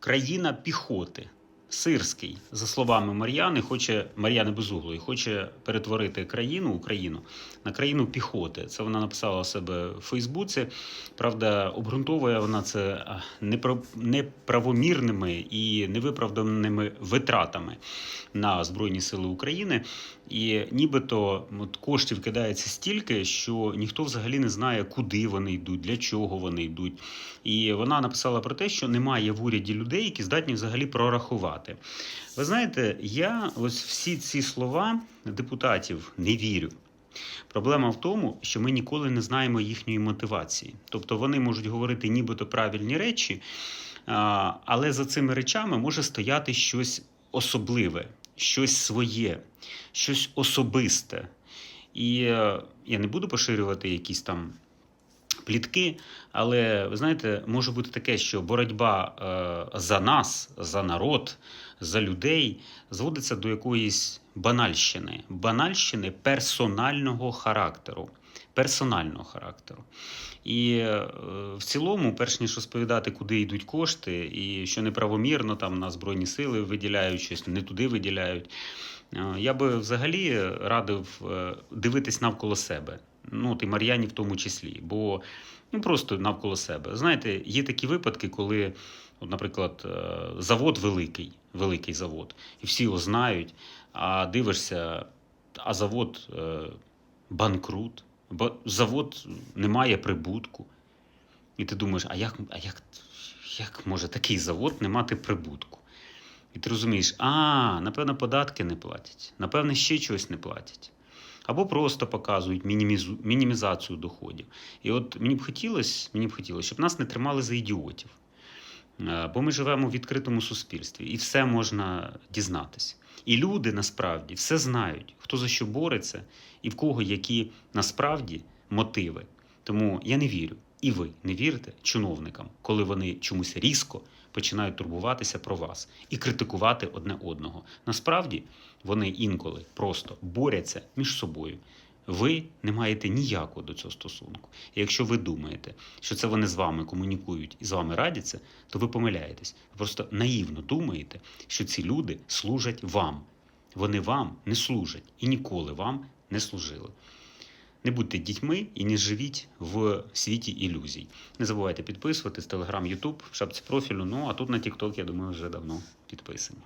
країна піхоти. Сирський, за словами Мар'яни, хоче Мар'яни Безуглої, хоче перетворити країну Україну на країну піхоти. Це вона написала себе в Фейсбуці. Правда, обґрунтовує вона це неправомірними і невиправданими витратами на Збройні Сили України. І нібито от, коштів кидається стільки, що ніхто взагалі не знає, куди вони йдуть, для чого вони йдуть. І вона написала про те, що немає в уряді людей, які здатні взагалі прорахувати. Ви знаєте, я ось всі ці слова депутатів не вірю. Проблема в тому, що ми ніколи не знаємо їхньої мотивації. Тобто вони можуть говорити нібито правильні речі, але за цими речами може стояти щось особливе, щось своє, щось особисте. І е, я не буду поширювати якісь там плітки, але ви знаєте, може бути таке, що боротьба е, за нас, за народ, за людей зводиться до якоїсь банальщини, банальщини персонального характеру. Персонального характеру. І е, в цілому, перш ніж розповідати, куди йдуть кошти, і що неправомірно там на Збройні сили виділяють щось, не туди виділяють. е, Я би взагалі радив дивитись навколо себе. Ну, от і Мар'яні в тому числі. Бо ну, просто навколо себе. Знаєте, є такі випадки, коли, от, наприклад, е, завод великий, великий завод, і всі його знають, а дивишся, а завод е, банкрут, завод не має прибутку. І ти думаєш, а як, а як, як може такий завод не мати прибутку? І ти розумієш, а, напевно, податки не платять, напевно, ще чогось не платять. Або просто показують мінімізу, мінімізацію доходів. І от мені б хотілося, мені б хотілося, щоб нас не тримали за ідіотів. Е, Бо ми живемо в відкритому суспільстві, і все можна дізнатися. І люди насправді все знають, хто за що бореться, і в кого які насправді мотиви. Тому я не вірю, і ви не вірите чиновникам, коли вони чомусь різко починають турбуватися про вас і критикувати одне одного. Насправді вони інколи просто борються між собою. Ви не маєте ніякого до цього стосунку. І якщо ви думаєте, що це вони з вами комунікують і з вами радяться, то ви помиляєтесь. Ви просто наївно думаєте, що ці люди служать вам. Вони вам не служать і ніколи вам не служили. Не будьте дітьми і не живіть в світі ілюзій. Не забувайте підписуватись, телеграм, Ютуб, в шапці профілю. Ну а тут на TikTok, я думаю, вже давно підписані.